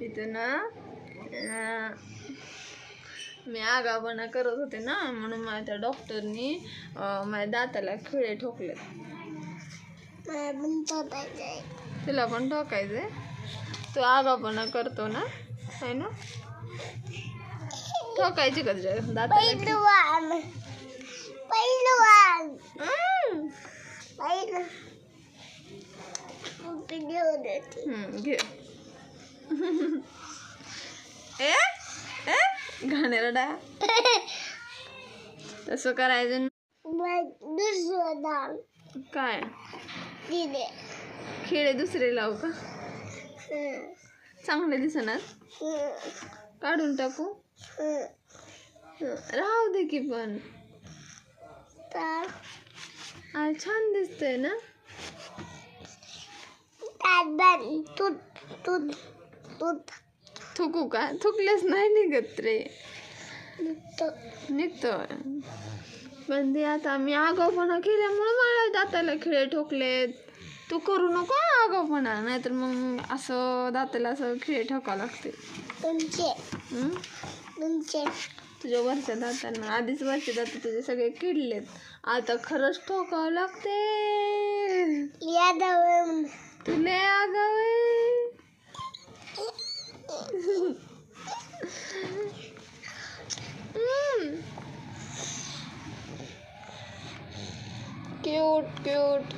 तिथं ना मी आगावपणा करत होते ना म्हणून मला त्या डॉक्टरनी माझ्या दाताला खिळे ठोकले तुला पण ठोकायचंय. तू आगावपणा करतो ना आहे ना? ठोकायची का तुझ्या दाताला घे. ए? ए? घाणेरडा. तसं करायचं दुसरं दाल काय? दिले. खेळे दुसरे लावू का? चांगले दिसणार. काढून टाकू? राहू दे की पण. छान दिसतंय ना? दादान तूत तूत थुकू का? थुकलेच नाही निघत रे. तूत निघतोय पण ते आता मी आगाऊपणा केल्यामुळे मला दाताला खिळे ठोकलेत. तू करू नको हं आगाऊपणा नाहीतर मग असं दाताला असं खिळे ठोकावं लागते. तुमचे. हं? तुमचे. तुझ्या वरच्या दातांना आधीच वरचे दात तुझे सगळे किडलेत. आता खरंच ठोकावं लागते. तुले cute, cute.